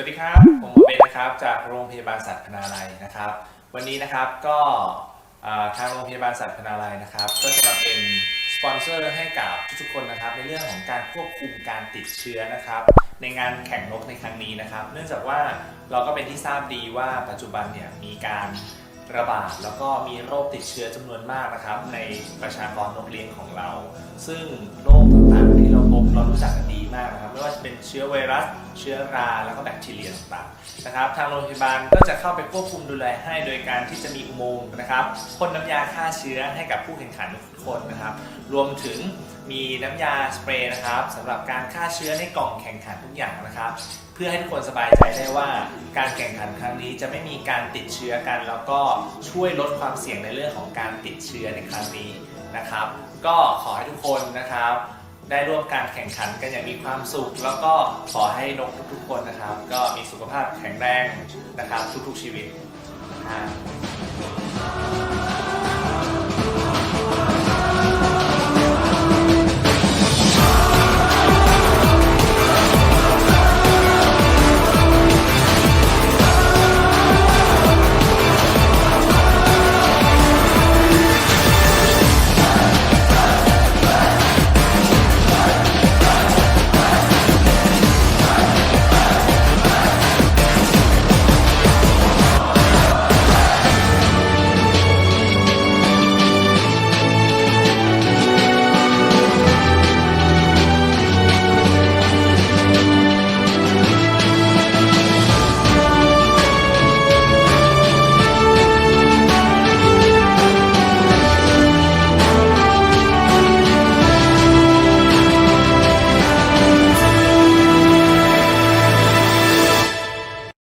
วัสดีครับ ผมหมอเบนนะครับจากโรงพยาบาลสัตว์พนาลัยนะครับ วันนี้นะครับก็ทางโรงพยาบาลสัตว์พนาลัยนะครับ ก็จะมาเป็นสปอนเซอร์ให้กับทุกๆคนนะครับ ในเรื่องของการควบคุมการติดเชื้อนะครับ ในงานแข่งนกในครั้งนี้นะครับ เนื่องจากว่าเราก็เป็นที่ทราบดีว่าปัจจุบันเนี่ยมีการระบาดแล้วก็มีโรคติดเชื้อจำนวนมากนะครับ ในประชากรนกเลี้ยงของเรา ซึ่งโรคต่างๆที่เราพบเรารู้จักกันดีมากนะครับ เชื้อไวรัส เชื้อรา แล้วก็แบคทีเรียต่างๆนะครับ ทางโรงพยาบาลก็จะเข้าไปควบคุมดูแลให้โดยการที่จะมีอุโมงค์นะครับพ่นน้ำยาฆ่าเชื้อให้กับผู้แข่งขันทุกคนนะครับ รวมถึงมีน้ำยาสเปรย์นะครับสำหรับการฆ่าเชื้อในกล่องแข่งขันทุกอย่างนะครับ เพื่อให้ทุกคนสบายใจได้ว่าการแข่งขันครั้งนี้จะไม่มีการติดเชื้อกัน แล้วก็ช่วยลดความเสี่ยงในเรื่องของการติดเชื้อในครั้งนี้นะครับ ก็ขอให้ทุกคนนะครับ ได้ร่วมการแข่งขันกันอย่างมีความสุข แล้วก็ขอให้นกทุกๆคนนะครับ ก็มีสุขภาพแข็งแรงนะครับทุกๆชีวิตนะครับ